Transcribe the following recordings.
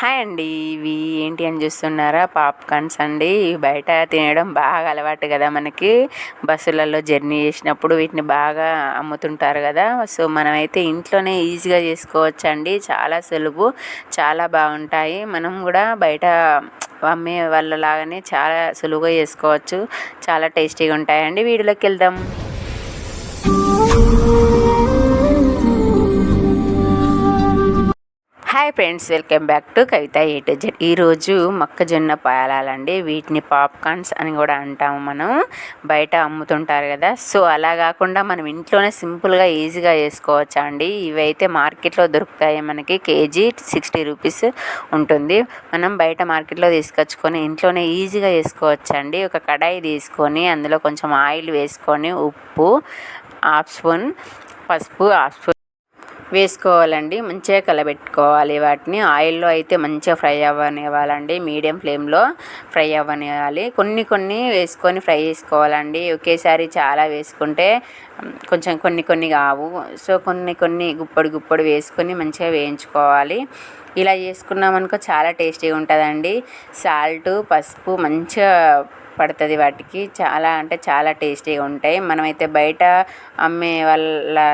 Hi అండి ఇవి ఏంటి అని చూస్తున్నారా? పాప్కార్న్స్ అండి. ఇవి బయట తినడం బాగా అలవాటు కదా మనకి. బస్సులలో జర్నీ చేసినప్పుడు వీటిని బాగా అమ్ముతుంటారు కదా. సో మనమైతే ఇంట్లోనే ఈజీగా చేసుకోవచ్చు అండి చాలా సులువు చాలా బాగుంటాయి. మనం కూడా బయట అమ్మే వాళ్ళ లాగానే చాలా సులువుగా చేసుకోవచ్చు. చాలా టేస్టీగా ఉంటాయండి. వీడియోలోకి వెళ్దాం. Hi friends welcome back to Kavitha A to Z ఈరోజు మొక్కజొన్న పాలాలండి వీటిని పాప్కార్న్స్ అని కూడా అంటాము మనం. బయట అమ్ముతుంటారు కదా. సో అలా కాకుండా మనం ఇంట్లోనే సింపుల్గా ఈజీగా చేసుకోవచ్చా అండి? ఇవైతే మార్కెట్లో దొరుకుతాయి మనకి. కేజీ సిక్స్టీ రూపీస్ ఉంటుంది. మనం బయట మార్కెట్లో తీసుకొచ్చుకొని ఇంట్లోనే ఈజీగా చేసుకోవచ్చండి ఒక కడాయి తీసుకొని అందులో కొంచెం ఆయిల్ వేసుకొని ఉప్పు హాఫ్ స్పూన్ పసుపు హాఫ్ స్పూన్ వేసుకోవాలండి. మంచిగా కలబెట్టుకోవాలి వాటిని. ఆయిల్లో అయితే మంచిగా ఫ్రై అవ్వనివ్వాలండి. మీడియం ఫ్లేమ్లో ఫ్రై అవ్వనివ్వాలి. కొన్ని కొన్ని వేసుకొని ఫ్రై చేసుకోవాలండి. ఒకేసారి చాలా వేసుకుంటే కొంచెం కొన్ని కొన్ని కావు. సో కొన్ని కొన్ని గుప్పడి గుప్పడి వేసుకొని మంచిగా వేయించుకోవాలి. ఇలా చేసుకున్నామనుకో చాలా టేస్టీగా ఉంటుందండి. సాల్ట్ పసుపు మంచిగా పడుతుంది వాటికి. చాలా అంటే చాలా టేస్టీగా ఉంటాయి. మనమైతే బయట అమ్మే వాళ్ళ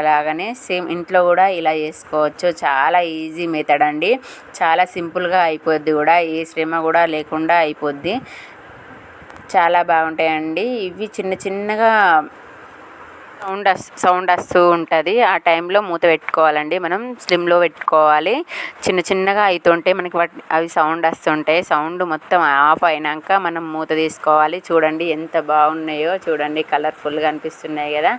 లాగానే సేమ్ ఇంట్లో కూడా ఇలా చేసుకోవచ్చు. చాలా ఈజీ మెథడ్ అండి. చాలా సింపుల్గా అయిపోద్ది కూడా. ఏ శ్రమ కూడా లేకుండా అయిపోద్ది. చాలా బాగుంటాయండి. ఇవి చిన్న చిన్నగా సౌండ్ సౌండ్ వస్తూ ఉంటుంది. ఆ టైంలో మూత పెట్టుకోవాలండి. మనం స్లిమ్లో పెట్టుకోవాలి. చిన్న చిన్నగా అవుతుంటే మనకి అవి సౌండ్ వస్తుంటాయి సౌండ్ మొత్తం ఆఫ్ అయినాక మనం మూత తీసుకోవాలి. చూడండి ఎంత బాగున్నాయో. చూడండి కలర్ఫుల్గా అనిపిస్తున్నాయి కదా.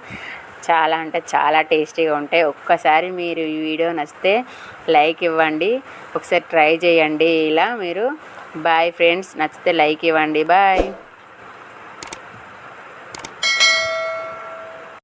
చాలా అంటే చాలా టేస్టీగా ఉంటాయి. ఒక్కసారి మీరు ఈ వీడియో నచ్చితే లైక్ ఇవ్వండి. ఒకసారి ట్రై చేయండి. ఇలా మీరు బాయ్ ఫ్రెండ్స్ నచ్చితే లైక్ ఇవ్వండి. బాయ్.